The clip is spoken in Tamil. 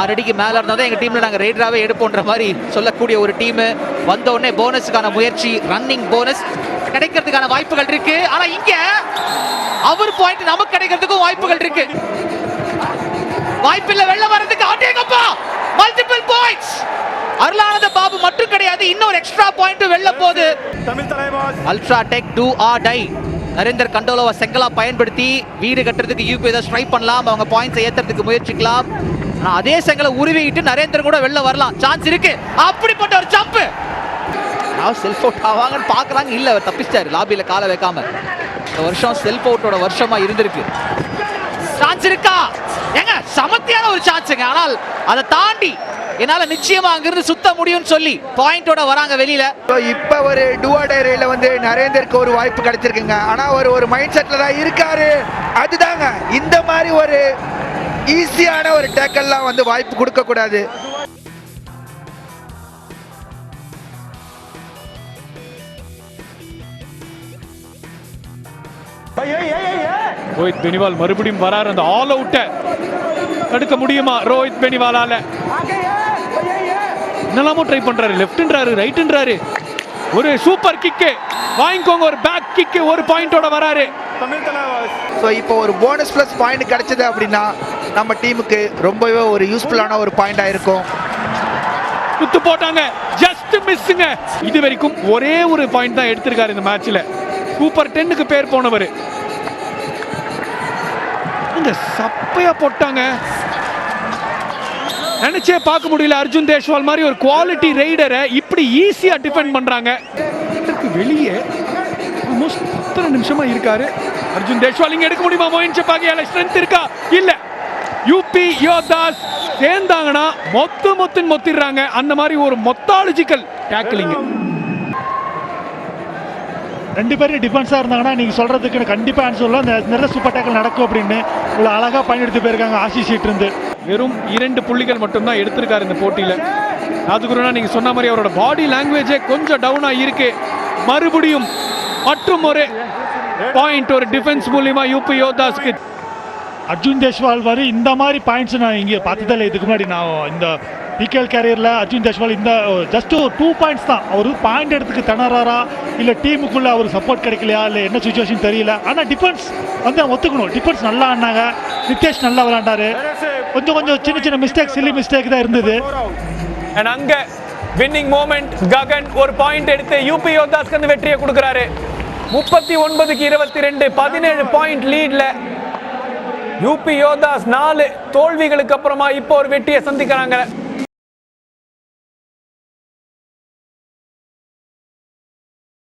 ஆறு அடிக்கு மேல இருந்தா தான் எங்க டீம்ல நாங்க ரைடராகவே எடுப்போன்ற மாதிரி சொல்லக்கூடிய ஒரு டீம் வந்த உடனே போனஸுக்கான முயற்சி ரன்னிங் போனஸ் கிடைக்கிறதுக்கான வாய்ப்புகள் இருக்கு. ஆனா இங்க அவர் பாயிண்ட் நமக்கு கிடைக்கிறதுக்கும் வாய்ப்புகள் இருக்கு. வாய்ப்பில்லை வெளில வர்றதுக்கு ஆட்டேங்கப்பா மல்டிபிள் பாயிண்ட்ஸ் அருளானந்த பாபு மட்டும் கிடையாது இன்னொரு extra point Tamil Thalaivas. UltraTech do or die Narender கண்டோலோவை செங்கலா பயன்படுத்தி வீடு கட்டுறதுக்கு யூபி ஏதாவது ட்ரை பண்ணலாம். அவங்க பாயிண்ட்ஸை ஏத்துறதுக்கு முயற்சிக்கலாம். ஆனா அதே செங்கலை உருவிட்டு நரேந்திரன் கூட வெளில வரலாம். சான்ஸ் இருக்கு. அப்படிப்பட்ட ஒரு ஜம்ப் நான் செல்ஃப் அவுட் ஆவாங்கன்னு பார்க்கறாங்க. இல்ல அவர் தப்பிச்சிட்டாரு. லாபியில காலை வைக்காம. இந்த வருஷம் செல்ஃப் அவுட்டோட வருஷமா இருந்திருக்கு. சான்ஸ் இருக்கா? ஏங்க சமத்தியான ஒரு சான்ஸுங்க ஆனால் அதை தாண்டி என்னால நிச்சயமா அங்கிருந்து சுத்த முடியும்னு சொல்லி பாயிண்டோட வராங்க வெளியில. இப்ப இப்போ ஒரு டுவாடேரியில் வந்து நரேந்தருக்கு ஒரு வாய்ப்பு கிடைச்சிருக்குங்க. ஆனா ஒரு ஒரு மைண்ட் செட்ல தான் இருக்காரு. அதுதாங்க. இந்த மாதிரி ஒரு ஈஸியான ஒரு டேக்கல்லாம் வந்து வாய்ப்பு கொடுக்கக்கூடாது ரோஹித் பெனிவால் மறுபடியும் வராரு. அந்த ஆல் அவுட்டை தடுக்க முடியுமா ரோஹித் பெனிவாலால? என்னெல்லாமோ ட்ரை பண்றாரு. லெஃப்ட்ன்றாரு ரைட்ன்றாரு ஒரு சூப்பர் கிக்கு வாங்கிக்கோங்க ஒரு பேக் கிக்கு ஒரு பாயிண்டோட வராரு. ஸோ இப்போ ஒரு போனஸ் ப்ளஸ் பாயிண்ட் கிடைச்சது அப்படின்னா நம்ம டீமுக்கு ரொம்பவே ஒரு யூஸ்ஃபுல்லான ஒரு பாயிண்டாக இருக்கும். குத்து போட்டாங்க. ஜஸ்ட் மிஸ்ஸுங்க இது வரைக்கும் ஒரே ஒரு பாயிண்ட் தான் எடுத்திருக்காரு இந்த மேட்ச்ல சூப்பர் டென்னுக்கு பேர் போனவர். இந்த சப்பையா போட்டாங்க. நினைச்சே பார்க்க முடியல அர்ஜுன் தேஷ்வால் மாதிரி ஒரு குவாலிட்டி ரைடரை இப்படி ஈஸியா டிஃபெண்ட் பண்றாங்க. வெளியே ஆல்மோஸ்ட் பத்தரை நிமிஷமா இருக்காரு. அர்ஜுன் தேஷ்வால் இங்க எடுக்க முடியுமா? மோயின் சப்பாக்கியால ஸ்ட்ரென்த் இருக்கா? இல்லை. யூபி யோதாஸ் சேர்ந்தாங்கன்னா மொத்து மொத்துன்னு மொத்திடுறாங்க. அந்த மாதிரி ஒரு மொத்தாலஜிக்கல் டேக்கிளிங். ரெண்டு பேரும் டிஃபென்ஸாக இருந்தாங்கன்னா நீங்கள் சொல்கிறதுக்கு கண்டிப்பாக ஆன்சர் இந்த நிறைய சூப்பர் டேக்கல் நடக்கும் அப்படின்னு இவ்வளோ அழகாக பயன்படுத்தி போயிருக்காங்க ஆசிஷ் இருந்து வெறும் இரண்டு புள்ளிகள் மட்டும்தான் எடுத்திருக்காரு இந்த போட்டியில. ராஜகுருனா நீங்க சொன்ன மாதிரி அவரோட பாடி லாங்குவேஜே கொஞ்சம் டவுனா இருக்கு. மறுபடியும் மற்றும் ஒரு பாயிண்ட் ஒரு டிஃபென்ஸ் மூலியமா யூபி யோதாஸ்க்கு அர்ஜுன் தேஷ்வால் வரை இந்த மாதிரி பாயிண்ட்ஸ் நான் இங்கே பார்த்ததே இதுக்கு முன்னாடி நான் இந்த பிகேஎல் கேரியரில் அர்ஜுன் தேஷ்வால் இந்த ஜஸ்ட் ஒரு டூ பாயிண்ட்ஸ் தான். அவர் பாயிண்ட் எடுத்துக்கு திணறாரா? இல்லை டீமுக்குள்ளே அவர் சப்போர்ட் கிடைக்கலையா? இல்லை என்ன சுச்சுவேஷன் தெரியல? ஆனால் டிஃபென்ஸ் வந்து ஒத்துக்கணும். டிஃபென்ஸ் நல்லா ஆனாங்க நித்தேஷ் நல்லா விளாண்டாரு கொஞ்சம் கொஞ்சம் சின்ன சின்ன மிஸ்டேக் சில்லி மிஸ்டேக் தான் இருந்தது. அண்ட் அங்கே வின்னிங் மோமெண்ட் ககன் ஒரு பாயிண்ட் எடுத்து யூபி யோதாஸ்க்கு வந்து வெற்றியை கொடுக்குறாரு. முப்பத்தி ஒன்பதுக்கு இருபத்தி ரெண்டு பதினேழு பாயிண்ட் லீட்ல யூபி யோதாஸ் நாலு தோல்விகளுக்கு அப்புறமா இப்போ ஒரு வெற்றியை சந்திக்கிறாங்க.